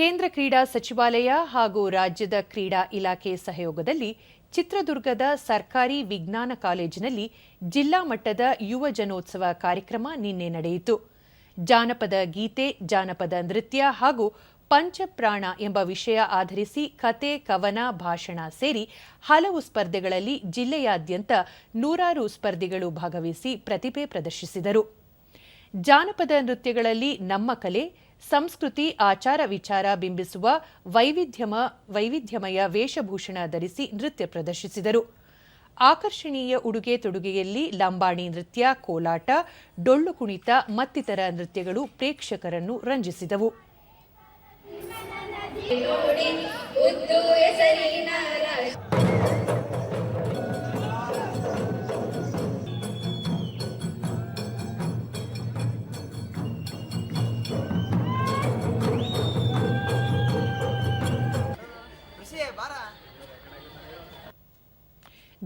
ಕೇಂದ್ರ ಕ್ರೀಡಾ ಸಚಿವಾಲಯ ಹಾಗೂ ರಾಜ್ಯದ ಕ್ರೀಡಾ ಇಲಾಖೆ ಸಹಯೋಗದಲ್ಲಿ ಚಿತ್ರದುರ್ಗದ ಸರ್ಕಾರಿ ವಿಜ್ಞಾನ ಕಾಲೇಜಿನಲ್ಲಿ ಜಿಲ್ಲಾ ಮಟ್ಟದ ಯುವ ಜನೋತ್ಸವ ಕಾರ್ಯಕ್ರಮ ನಿನ್ನೆ ನಡೆಯಿತು. ಜಾನಪದ ಗೀತೆ, ಜಾನಪದ ನೃತ್ಯ ಹಾಗೂ ಪಂಚಪ್ರಾಣ ಎಂಬ ವಿಷಯ ಆಧರಿಸಿ ಕತೆ, ಕವನ, ಭಾಷಣ ಸೇರಿ ಹಲವು ಸ್ಪರ್ಧೆಗಳಲ್ಲಿ ಜಿಲ್ಲೆಯಾದ್ಯಂತ ನೂರಾರು ಸ್ಪರ್ಧಿಗಳು ಭಾಗವಹಿಸಿ ಪ್ರತಿಭೆ ಪ್ರದರ್ಶಿಸಿದರು. ಜಾನಪದ ನೃತ್ಯಗಳಲ್ಲಿ ನಮ್ಮ ಕಲೆ ಸಂಸ್ಕೃತಿ, ಆಚಾರ ವಿಚಾರ ಬಿಂಬಿಸುವ ವೈವಿಧ್ಯಮ, ವೈವಿಧ್ಯಮಯ ವೇಷಭೂಷಣ ಧರಿಸಿ ನೃತ್ಯ ಪ್ರದರ್ಶಿಸಿದರು. ಆಕರ್ಷಣೀಯ ಉಡುಗೆ ತೊಡುಗೆಯಲ್ಲಿ ಲಂಬಾಣಿ ನೃತ್ಯ, ಕೋಲಾಟ, ಡೊಳ್ಳು ಕುಣಿತ ಮತ್ತಿತರ ನೃತ್ಯಗಳು ಪ್ರೇಕ್ಷಕರನ್ನು ರಂಜಿಸಿದವು.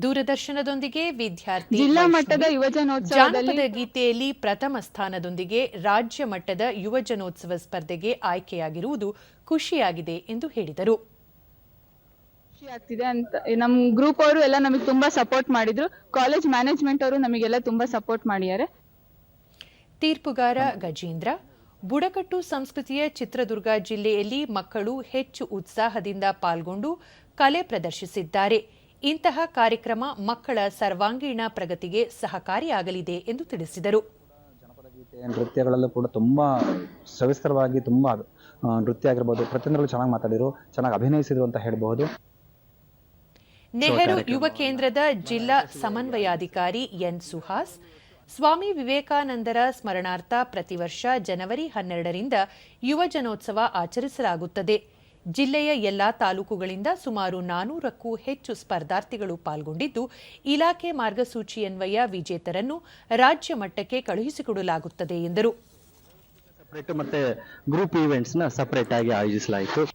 ದೂರದರ್ಶನದೊಂದಿಗೆ ವಿದ್ಯಾರ್ಥಿ ಜಿಲ್ಲಾ ಮಟ್ಟದ ಯುವಜನೋತ್ಸವ ಜಾನಪದ ಗೀತೆಯಲ್ಲಿ ಪ್ರಥಮ ಸ್ಥಾನದೊಂದಿಗೆ ರಾಜ್ಯ ಮಟ್ಟದ ಯುವಜನೋತ್ಸವ ಸ್ಪರ್ಧೆಗೆ ಆಯ್ಕೆಯಾಗಿರುವುದು ಖುಷಿಯಾಗಿದೆ ಎಂದು ಹೇಳಿದರು. ಆಗ್ತಿದೆ ಅಂತ ನಮ್ ಗ್ರೂಪ್ ಅವರು ಎಲ್ಲ ನಮಗೆ ತುಂಬಾ ಸಪೋರ್ಟ್ ಮಾಡಿದ್ರು. ಕಾಲೇಜ್ ಮ್ಯಾನೇಜ್ಮೆಂಟ್ ಅವರು ನಮಗೆಲ್ಲ ತುಂಬಾ ಸಪೋರ್ಟ್ ಮಾಡಿದ್ದಾರೆ. ತೀರ್ಪುಗಾರ ಗಜೇಂದ್ರ ಬುಡಕಟ್ಟು ಸಂಸ್ಕೃತಿಯ ಚಿತ್ರದುರ್ಗ ಜಿಲ್ಲೆಯಲ್ಲಿ ಮಕ್ಕಳು ಹೆಚ್ಚು ಉತ್ಸಾಹದಿಂದ ಪಾಲ್ಗೊಂಡು ಕಲೆ ಪ್ರದರ್ಶಿಸಿದ್ದಾರೆ. ಇಂತಹ ಕಾರ್ಯಕ್ರಮ ಮಕ್ಕಳ ಸರ್ವಾಂಗೀಣ ಪ್ರಗತಿಗೆ ಸಹಕಾರಿಯಾಗಲಿದೆ ಎಂದು ತಿಳಿಸಿದರು. ಜನಪದ ಗೀತೆ ನೃತ್ಯಗಳಲ್ಲೂ ಕೂಡ ತುಂಬ ಸವಿಸ್ತರವಾಗಿ ತುಂಬ ನೃತ್ಯ ಆಗಿರಬಹುದು ಪ್ರತಿಯೊಂದರಲ್ಲೂ ಚೆನ್ನಾಗಿ ಮಾತಾಡಿದ್ರು ಚೆನ್ನಾಗಿ ಅಭಿನಯಿಸಿದ್ರು ಅಂತ ಹೇಳಬಹುದು. ನೆಹರು ಯುವ ಕೇಂದ್ರದ ಜಿಲ್ಲಾ ಸಮನ್ವಯಾಧಿಕಾರಿ ಎನ್ ಸುಹಾಸ್ ಸ್ವಾಮಿ ವಿವೇಕಾನಂದರ ಸ್ಮರಣಾರ್ಥ ಪ್ರತಿ ವರ್ಷ ಜನವರಿ ಹನ್ನೆರಡರಿಂದ ಯುವ ಜನೋತ್ಸವ ಆಚರಿಸಲಾಗುತ್ತದೆ. ಜಿಲ್ಲೆಯ ಎಲ್ಲಾ ತಾಲೂಕುಗಳಿಂದ ಸುಮಾರು ನಾನೂರಕ್ಕೂ ಹೆಚ್ಚು ಸ್ಪರ್ಧಾರ್ಥಿಗಳು ಪಾಲ್ಗೊಂಡಿದ್ದು, ಇಲಾಖೆ ಮಾರ್ಗಸೂಚಿಯನ್ವಯ ವಿಜೇತರನ್ನು ರಾಜ್ಯ ಮಟ್ಟಕ್ಕೆ ಕಳುಹಿಸಿಕೊಡಲಾಗುತ್ತದೆ ಎಂದರು. ಮತ್ತೆ ಗ್ರೂಪ್ ಈವೆಂಟ್ಸ್ನ ಸಪರೇಟ್ ಆಗಿ ಆಯೋಜಿಸಲಾಯಿತು.